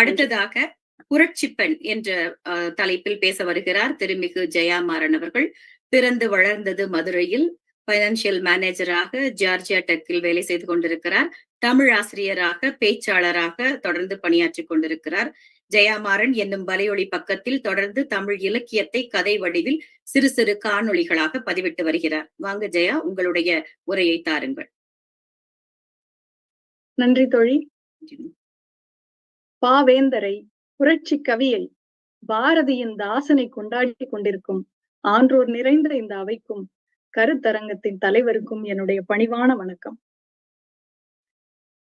அடுத்ததாக புரட்சி பெண் என்ற தலைப்பில் பேச வருகிறார் திருமிகு ஜெயா மாறன் அவர்கள். பிறந்து வளர்ந்தது மதுரையில் பைனான்சியல் மேனேஜராக ஜார்ஜியா டெக்கில் வேலை செய்து கொண்டிருக்கிறார். தமிழ் ஆசிரியராக பேச்சாளராக தொடர்ந்து பணியாற்றிக் கொண்டிருக்கிறார். ஜெயாமாறன் என்னும் வலையொலி பக்கத்தில் தொடர்ந்து தமிழ் இலக்கியத்தை கதை வடிவில் சிறு சிறு காணொளிகளாக பதிவிட்டு வருகிறார். வாங்க ஜெயா உங்களுடைய உரையை தாருங்கள். நன்றி தோழி. பாவேந்தரை புரட்சி கவியை பாரதியின் தாசனை கொண்டாடி கொண்டிருக்கும் ஆன்றோர் நிறைந்த இந்த அவைக்கும் கருத்தரங்கத்தின் தலைவருக்கும் என்னுடைய பணிவான வணக்கம்.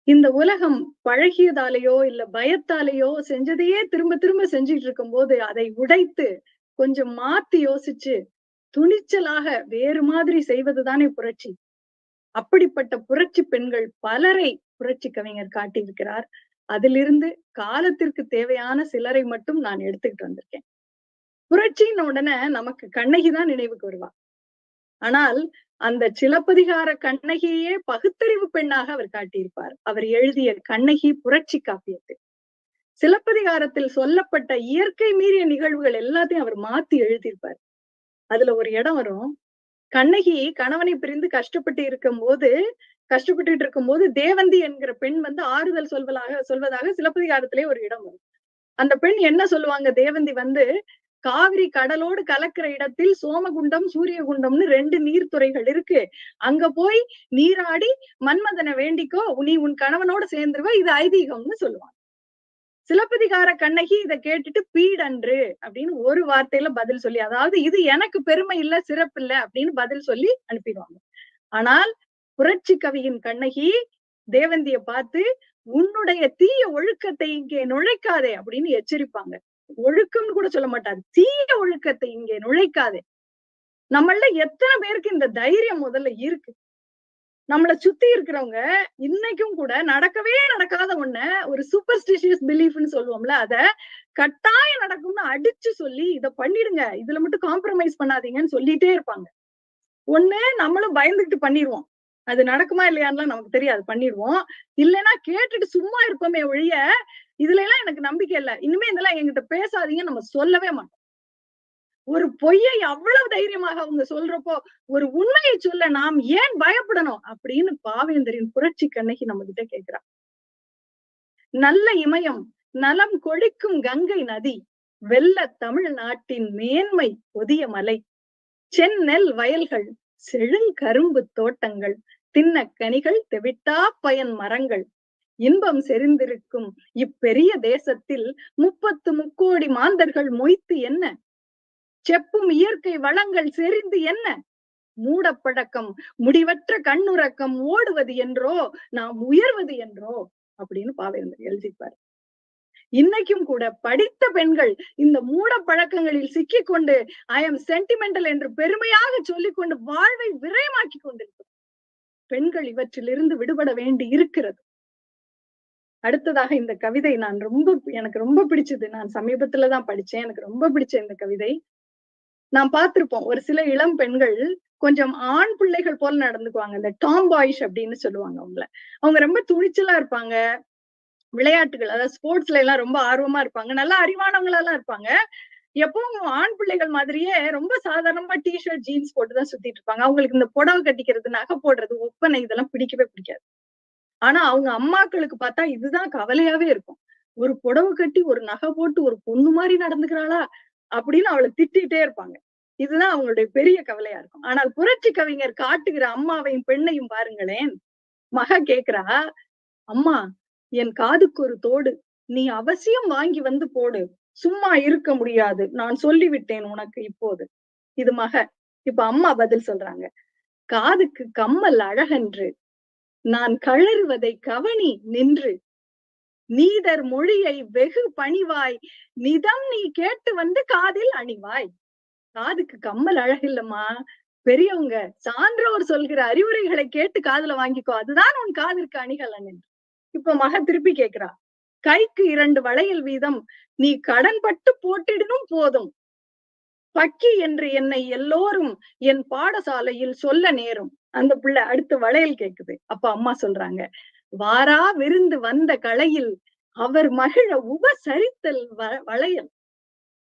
இந்த உலகம் பழகியதாலேயோ இல்ல பயத்தாலேயோ செஞ்சதையே திரும்ப திரும்ப செஞ்சுட்டு இருக்கும் போது அதை உடைத்து கொஞ்சம் மாத்தி யோசிச்சு துணிச்சலாக வேறு மாதிரி செய்வதுதானே புரட்சி. அப்படிப்பட்ட புரட்சி பெண்கள் பலரை புரட்சி கவிஞர் காட்டியிருக்கிறார். அதிலிருந்து காலத்திற்கு தேவையான சிலரை மட்டும் நான் எடுத்துக்கிட்டு வந்திருக்கேன். புரட்சின்னு உடனே நமக்கு கண்ணகி தான் நினைவுக்கு வருவா. ஆனால் அந்த சிலப்பதிகார கண்ணகியே பகுத்தறிவு பெண்ணாக அவர் காட்டியிருப்பார். அவர் எழுதிய கண்ணகி புரட்சி காப்பியத்தில் சிலப்பதிகாரத்தில் சொல்லப்பட்ட இயற்கை மீறிய நிகழ்வுகள் எல்லாத்தையும் அவர் மாத்தி எழுதியிருப்பார். அதுல ஒரு இடம் வரும். கண்ணகி கணவனை பிரிந்து கஷ்டப்பட்டு இருக்கும் போது கஷ்டப்பட்டுட்டு இருக்கும் போது தேவந்தி என்கிற பெண் வந்து ஆறுதல் சொல்வதாக சொல்வதாக சிலப்பதிகாரத்திலே ஒரு இடம் வரும். அந்த பெண் என்ன சொல்லுவாங்க? தேவந்தி வந்து காவிரி கடலோடு கலக்கிற இடத்தில் சோமகுண்டம் சூரியகுண்டம்னு ரெண்டு நீர்த்துறைகள் இருக்கு. அங்க போய் நீராடி மன்மதனை வேண்டிக்கோ நீ உன் கணவனோட சேர்ந்துருவ இது ஐதீகம்னு சொல்லுவாங்க. சிலப்பதிகார கண்ணகி இதை கேட்டுட்டு பீடன்று அப்படின்னு ஒரு வார்த்தையில பதில் சொல்லி அதாவது இது எனக்கு பெருமை இல்ல சிறப்பு இல்ல அப்படின்னு பதில் சொல்லி அனுப்பிடுவாங்க. ஆனால் புரட்சி கவியின் கண்ணகி தேவந்திய பார்த்து உன்னுடைய தீய ஒழுக்கத்தை இங்கே நுழைக்காதே அப்படின்னு எச்சரிப்பாங்க. ஒழுக்கம்னு கூட சொல்ல மாட்டாரு தீய ஒழுக்கத்தை இங்கே நுழைக்காதே. நம்மள எத்தனை பேருக்கு இந்த தைரியம் முதல்ல இருக்கு? நம்மள சுத்தி இருக்கிறவங்க இன்னைக்கும் கூட நடக்கவே நடக்காத ஒண்ண ஒரு சூப்பர்ஸ்டிஷியஸ் பிலீஃப்னு சொல்லுவோம்ல அத கட்டாயம் நடக்கும்னு அடிச்சு சொல்லி இத பண்ணிடுங்க. இதுல மட்டும் காம்ப்ரமைஸ் பண்ணாதீங்கன்னு சொல்லிட்டே இருப்பாங்க. ஒண்ணு நம்மளும் பயந்துகிட்டு பண்ணிடுவோம். அது நடக்குமா இல்லையான்லாம் நமக்கு தெரியாது. பண்ணிடுவோம். இல்லைன்னா கேட்டுட்டு சும்மா இருப்போமே ஒழிய இதுல எல்லாம் எனக்கு நம்பிக்கை இல்ல. இனிமே இதெல்லாம் என்கிட்ட பேசாதீங்க நம்ம சொல்லவே மாட்டோம். ஒரு பொய்யை அவ்வளவு தைரியமாக அவங்க சொல்றப்போ ஒரு உண்மையை சொல்ல நாம் ஏன் பயப்படணும் அப்படின்னு பாவேந்தரின் புரட்சி கண்ணகி நம்ம கிட்ட கேக்குறா நல்ல இமயம் நலம் கொழிக்கும் கங்கை நதி வெள்ள தமிழ்நாட்டின் மேன்மை பொதிய மலை செந்நெல் வயல்கள் செழுங்கரும்பு தோட்டங்கள் தின்ன கனிகள் தெவிட்டா பயன் மரங்கள். இன்பம் செறிந்திருக்கும் இப்பெரிய தேசத்தில் முப்பத்து முக்கோடி மாந்தர்கள் மொய்த்து என்ன? செப்பும் இயற்கை வளங்கள் செறிந்து என்ன? மூடப்பழக்கம் முடிவற்ற கண்ணுறக்கம் ஓடுவது என்றோ நாம் உயர்வது என்றோ அப்படின்னு பாவேந்தர் எழுதிப்பார். இன்னைக்கும் கூட படித்த பெண்கள் இந்த மூட பழக்கங்களில் சிக்கிக் கொண்டு ஐ எம் சென்டிமெண்டல் என்று பெருமையாக சொல்லிக் கொண்டு வாழ்வை விரயமாக்கி கொண்டிருக்கிறோம் பெண்கள் இவற்றிலிருந்து விடுபட வேண்டி இருக்கிறது. அடுத்ததாக இந்த கவிதை நான் ரொம்ப எனக்கு ரொம்ப பிடிச்சது. நான் சமீபத்துலதான் படிச்சேன். எனக்கு ரொம்ப பிடிச்ச இந்த கவிதை. நாம் பார்த்திருப்போம் ஒரு சில இளம் பெண்கள் கொஞ்சம் ஆண் பிள்ளைகள் போல நடந்துக்குவாங்க. இந்த டாம் பாய்ஸ் அப்படின்னு சொல்லுவாங்க அவங்கள. அவங்க ரொம்ப துணிச்சலா இருப்பாங்க. விளையாட்டுகள் அதாவது ஸ்போர்ட்ஸ்ல எல்லாம் ரொம்ப ஆர்வமா இருப்பாங்க. நல்லா அறிவானவங்களா எல்லாம் இருப்பாங்க. எப்பவும் ஆண் பிள்ளைகள் மாதிரியே ரொம்ப சாதாரணமா டிஷர்ட் ஜீன்ஸ் போட்டுதான் சுத்திட்டு இருப்பாங்க. அவங்களுக்கு இந்த புடவை கட்டிக்கிறது நகை போடுறது ஒப்பனை இதெல்லாம் பிடிக்கவே பிடிக்காது. ஆனா அவங்க அம்மாக்களுக்கு பார்த்தா இதுதான் கவலையாவே இருக்கும். ஒரு புடவை கட்டி ஒரு நகை போட்டு ஒரு பொண்ணு மாதிரி நடந்துக்கிறாளா? அப்படின்னு அவளை திட்டிகிட்டே இருப்பாங்க. இதுதான் அவங்களுடைய பெரிய கவலையா இருக்கும். ஆனால் புரட்சி கவிஞர் காட்டுகிற அம்மாவையும் பெண்ணையும் பாருங்களேன். மக கேக்குறா அம்மா என் காதுக்கு ஒரு தோடு. நீ அவசியம் வாங்கி வந்து போடு. சும்மா இருக்க முடியாது. நான் சொல்லிவிட்டேன் உனக்கு இப்போது. இது மக. இப்ப அம்மா பதில் சொல்றாங்க. காதுக்கு கம்மல் அழகன்று. நான் கழறுவதை கவனி நின்று. நீதர் மொழியை வெகு பணிவாய். நிதம் நீ கேட்டு வந்து காதில் அணிவாய். காதுக்கு கம்மல் அழகில்லம்மா. பெரியவங்க சான்றோர் சொல்கிற அறிவுரைகளை கேட்டு காதுல வாங்கிக்கோ. அதுதான் உன் காதிற்கு அணிகலன் என்று. இப்ப மக திருப்பி கேக்குறா கைக்கு இரண்டு வளையல் வீதம் நீ கடன் பட்டு போட்டிடனும் போதும். பக்கி என்று என்னை எல்லோரும் என் பாடசாலையில் சொல்ல நேரும். அந்த பிள்ளை அடுத்து வளையல் கேக்குது அப்ப அம்மா சொல்றாங்க வாரா விருந்து வந்த கலையில் அவர் மகிழ உபசரித்தல் வ- வளையல்.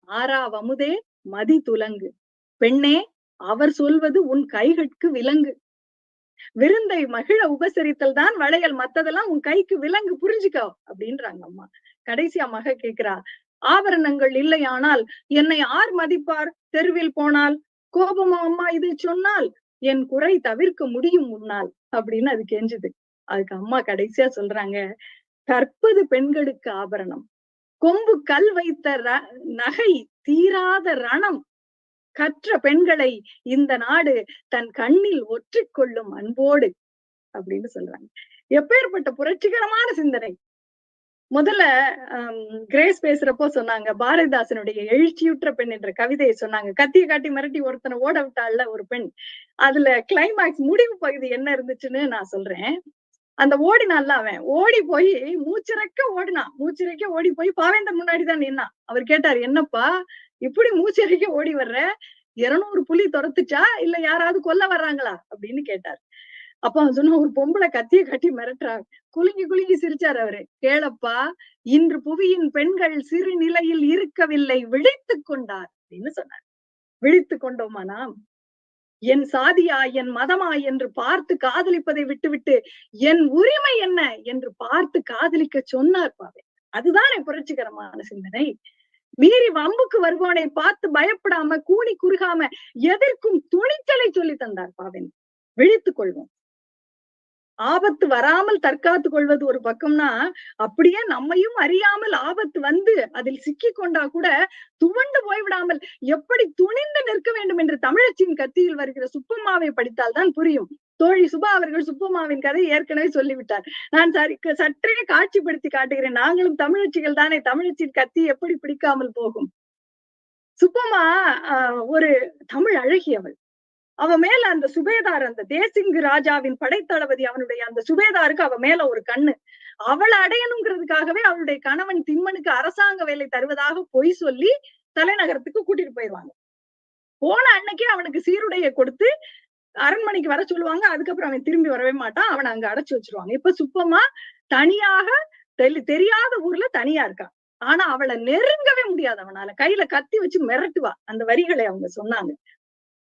ஆறாவமுதே மதி துலங்கு. பெண்ணே அவர் சொல்வது உன் கைகட்கு விலங்கு. விருந்தை மகிழ உபசரித்தல் தான் வளையல். மத்ததெல்லாம் உன் கைக்கு விலங்கு புரிஞ்சுக்கோ அப்படின்றாங்க அம்மா. கடைசியா மக கேக்குறா ஆபரணங்கள் இல்லையானால் என்னை யார் மதிப்பார்? தெருவில் போனால்? கோபமா அம்மா இதை சொன்னால் என் குறை தவிர்க்க முடியும் முன்னால் அப்படின்னு அது கெஞ்சுது. அதுக்கு அம்மா கடைசியா சொல்றாங்க கற்பது பெண்களுக்கு ஆபரணம். கொம்பு கல் வைத்த ர- நகை தீராத ரணம் கற்ற பெண்களை இந்த நாடு தன் கண்ணில் ஒற்றிக்கொள்ளும் அன்போடு அப்படின்னு சொல்றாங்க. எப்பேற்பட்ட புரட்சிகரமான சிந்தனை. முதல்ல கிரேஸ் பேசுறப்போ சொன்னாங்க பாரதிதாசனுடைய எழுச்சியுற்ற பெண் என்ற கவிதையை சொன்னாங்க. கத்திய காட்டி மிரட்டி ஒருத்தனை ஓட விட்டாள்ல ஒரு பெண். அதுல கிளைமாக்ஸ் முடிவு பகுதி என்ன இருந்துச்சுன்னு நான் சொல்றேன். அந்த ஓடினால அவன். ஓடி போய் மூச்சிறைக்க ஓடினான். மூச்சிறைக்க ஓடி போய் பாவேந்தர் முன்னாடி தான் நின்னான். அவர் கேட்டார் என்னப்பா இப்படி மூச்சிறைக்க ஓடி வர்ற? இருநூறு புலி துரத்துச்சா? இல்ல யாராவது கொல்ல வர்றாங்களா? அப்படின்னு கேட்டார். அப்ப அவன் சொன்ன ஒரு பொம்பளை கத்திய கட்டி மிரட்டுறாங்க. குலுங்கி குலுங்கி சிரிச்சாரு அவரு. கேளப்பா இன்று புவியின் பெண்கள் சிறு நிலையில் இருக்கவில்லை விழித்துக் கொண்டார். அப்படின்னு சொன்னார். விழித்துக் கொண்டோமா நாம்? என் சாதியா என் மதமா என்று பார்த்து காதலிப்பதை விட்டுவிட்டு என் உரிமை என்ன? என்று பார்த்து காதலிக்க சொன்னார் பாவே. அதுதானே புரட்சிகரமான சிந்தனை. மீறி வம்புக்கு வருபவனை பார்த்து பயப்படாம கூனி குறுகாம எதிர்க்கும் துணிச்சலை சொல்லி தந்தார் பாவேன் விழித்துக் கொள்வோம். ஆபத்து வராமல் தற்காத்துக் கொள்வது ஒரு பக்கம்னா அப்படியே நம்மையும் அறியாமல் ஆபத்து வந்து அதில் சிக்கி கொண்டா கூட துவண்டு போய்விடாமல் எப்படி துணிந்து நிற்க வேண்டும் என்று தமிழச்சின் கத்தியில் வருகிற சுப்பம்மாவை படித்தால் தான் புரியும். தோழி சுபா அவர்கள் சுப்பம்மாவின் கதை ஏற்கனவே சொல்லிவிட்டார். நான் சரி சற்றே காட்சிப்படுத்தி காட்டுகிறேன். நாங்களும் தமிழச்சிகள் தானே. தமிழச்சின் கத்தி எப்படி பிடிக்காமல் போகும்? சுப்பம்மா ஒரு தமிழ் அழகியவள் அவ மேல அந்த சுபேதார் அந்த தேசிங்கு ராஜாவின் படைத்தளபதி அவனுடைய அந்த சுபேதாருக்கு அவ மேல ஒரு கண்ணு. அவளை அடையணுங்கிறதுக்காகவே அவளுடைய கணவன் திம்மனுக்கு அரசாங்க வேலை தருவதாக பொய் சொல்லி தலைநகரத்துக்கு கூட்டிட்டு போயிடுவாங்க. போன அன்னைக்கே அவனுக்கு சீருடைய கொடுத்து அரண்மனைக்கு வர சொல்லுவாங்க. அதுக்கப்புறம் அவன் திரும்பி வரவே மாட்டான். அவனை அங்க அடைச்சு வச்சிருவாங்க. இப்ப சுப்பமா தனியாக தெரி- தெரியாத ஊர்ல தனியா இருக்கான் ஆனா அவளை நெருங்கவே முடியாது அவனால. கையில கத்தி வச்சு மிரட்டுவா. அந்த வரிகளை அவங்க சொன்னாங்க.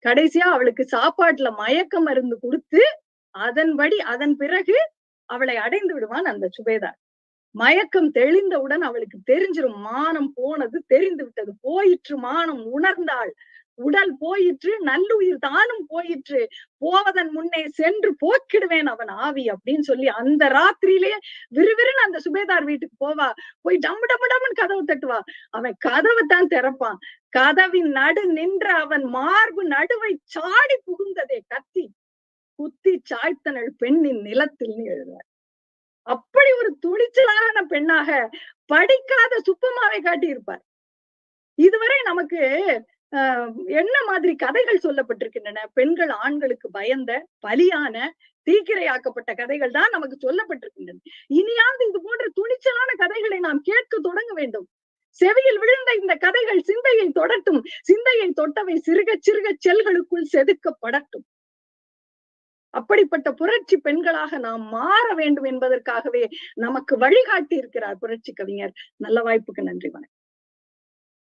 கடைசியா அவளுக்கு சாப்பாட்டுல மயக்க மருந்து கொடுத்து அதன்படி அதன் பிறகு அவளை அடைந்து விடுவான் அந்த சுபேதார். மயக்கம் தெளிந்தவுடன் அவளுக்கு தெரிஞ்சிரும். மானம் போனது தெரிந்து விட்டது. போயிற்று மானம் உணர்ந்தாள். உடல் போயிற்று நல்லுயிர் தானும் போயிற்று. போவதன் முன்னே சென்று போக்கிடுவேன் அவன் ஆவி அப்படின்னு சொல்லி அந்த ராத்திரியிலேயே விறுவிறுன்னு அந்த சுபேதார் வீட்டுக்கு போவா. போய் டம்மு டம்மு டம்முன்னு கதவு தட்டுவா. அவன் கதவை தான் திறப்பான். கதவின் நடு நின்ற அவன் மார்பு நடுவை சாடி புகுந்ததே கத்தி. குத்தி சாய்த்தனள் பெண்ணின் நிலத்தில் எழுதுவார் அப்படி ஒரு துணிச்சலான பெண்ணாக படிக்காத சுப்பமாவை காட்டியிருப்பார் இதுவரை நமக்கு என்ன மாதிரி கதைகள் சொல்லப்பட்டிருக்கின்றன? பெண்கள் ஆண்களுக்கு பயந்த பலியான தீக்கிரையாக்கப்பட்ட கதைகள் தான் நமக்கு சொல்லப்பட்டிருக்கின்றன. இனியாவது இது போன்ற துணிச்சலான கதைகளை நாம் கேட்க தொடங்க வேண்டும். செவியில் விழுந்த இந்த கதைகள் சிந்தையை தொடட்டும். சிந்தையை தொட்டவை சிறுக சிறுக செல்களுக்குள் செதுக்கப்படட்டும். அப்படிப்பட்ட புரட்சி பெண்களாக நாம் மாற வேண்டும் என்பதற்காகவே நமக்கு வழிகாட்டி இருக்கிறார் புரட்சி கவிஞர். நல்ல வாய்ப்புக்கு நன்றி வணக்கம்.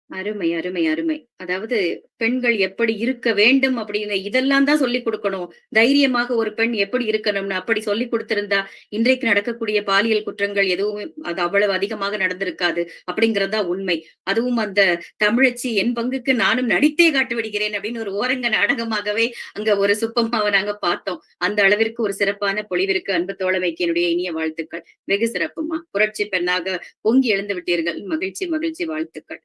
அருமை அருமை அருமை. அதாவது பெண்கள் எப்படி இருக்க வேண்டும் அப்படின்னு இதெல்லாம் தான் சொல்லி கொடுக்கணும். தைரியமாக ஒரு பெண் எப்படி இருக்கணும்னு அப்படி சொல்லி கொடுத்திருந்தா இன்றைக்கு நடக்கக்கூடிய பாலியல் குற்றங்கள் எதுவும் அது அவ்வளவு அதிகமாக நடந்திருக்காது அப்படிங்கறதா உண்மை. அதுவும் அந்த தமிழச்சி என் பங்குக்கு நானும் நடித்தே காட்டு விடுகிறேன் அப்படின்னு ஒரு ஓரங்க நாடகமாகவே அங்க ஒரு சுப்பமாவை நாங்க பார்த்தோம். அந்த அளவிற்கு ஒரு சிறப்பான பொழிவிற்கு அன்பு தோழமைக்கு என்னுடைய இனிய வாழ்த்துக்கள். வெகு சிறப்புமா புரட்சி பெண்ணாக பொங்கி எழுந்து விட்டீர்கள். மகிழ்ச்சி மகிழ்ச்சி வாழ்த்துக்கள்.